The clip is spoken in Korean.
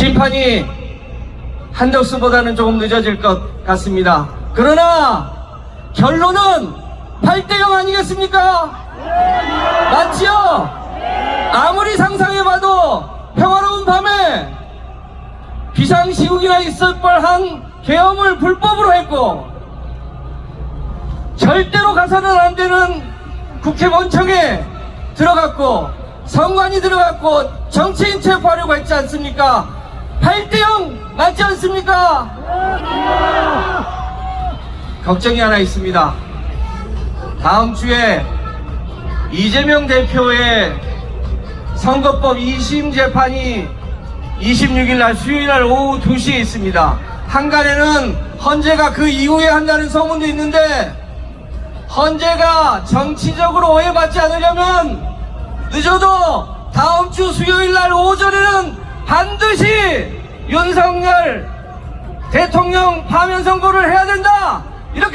심판이 한덕수보다는 조금 늦어질 것 같습니다. 그러나 결론은 8대0 아니겠습니까? 맞지요? 아무리 상상해봐도 평화로운 밤에 비상시국이나 있을 뻔한 계엄을 불법으로 했고 절대로 가서는 안 되는 국회 본청에 들어갔고 선관이 들어갔고 정치인 체포하려고 했지 않습니까? 8대0 맞지 않습니까? 걱정이 하나 있습니다. 다음 주에 이재명 대표의 선거법 2심 재판이 26일 날 수요일 날 오후 2시에 있습니다. 한간에는 헌재가 그 이후에 한다는 소문도 있는데 헌재가 정치적으로 오해받지 않으려면 늦어도 다음 주 수요일 날 오전에는 반드시 윤석열 대통령 파면 선고를 해야 된다. 이렇게